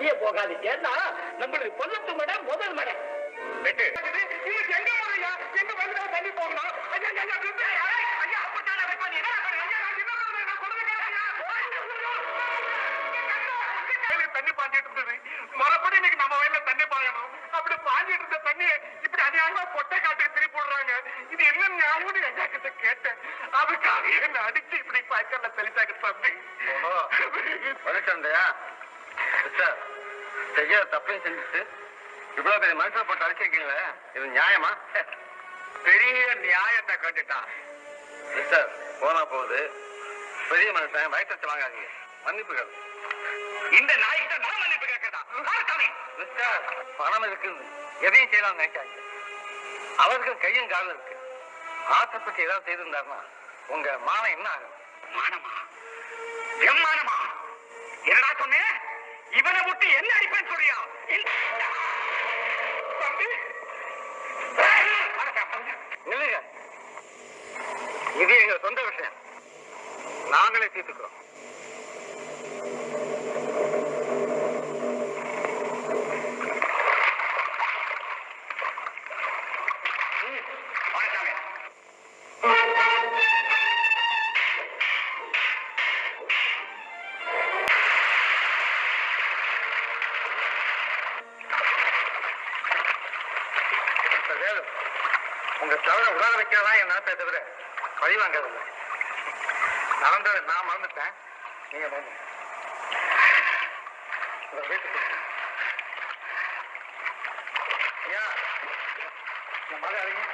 வெளியே போகாது ஏன்னா நம்மளுக்கு கொல்லத்து மடை முதல் மடை தண்ணி ஐயா, ஐயா, தண்ணி பாஞ்சிட்டு இருந்தது மறுபடி இன்னைக்கு நம்ம வயல தண்ணி பாயணும் அப்படி பாஞ்சிட்டு இருந்த தண்ணியை இப்படி அநியாயமா பொட்டை காட்டுக்கு திருப்பி விடுறாங்க இது என்ன நியாயம்னு எங்க கிட்ட கேட்டேன் அதுக்காக என்ன அடிச்சு இப்படி பாய்க்கல்ல தெளிச்சாங்க தம்பி வணக்கம்யா சார் செய்ய தப்பையும் செஞ்சுட்டு இவ்வளவு பெரிய மனுஷனை போட்டு அழைச்சிருக்கீங்களே இது நியாயமா? பெரிய நியாயத்தை கண்டுட்டான் மிஸ்டர் போனா போகுது. பெரிய மனுஷன் வயசு வாங்காதீங்க. மன்னிப்புகள். இந்த நாய்கிட்ட நான் மன்னிப்பு கேட்கறதா? மிஸ்டர் பணம் இருக்குன்னு எதையும் செய்யலாம் நினைக்காங்க அவருக்கு கையும் காலம் இருக்கு. ஆசைப்பட்டு ஏதாவது செய்திருந்தாருன்னா உங்க மானம் என்ன ஆகும்? மானமா? எம்மானமா என்னடா சொன்னேன் இவனை விட்டு என்ன அடிப்பேன்னு சொல்றியா? நில்லுங்க. இது எங்க சொந்த விஷயம். நாங்களே தீர்த்துக்கிறோம். உங்க தவற உடாத வைக்கிறதா என் நாட்டை தவிர பழி வாங்கறதில்லை நடந்தது நான் மறந்துட்டேன். நீங்க மறந்து. ஐயா இந்த மாதிரி அறிங்க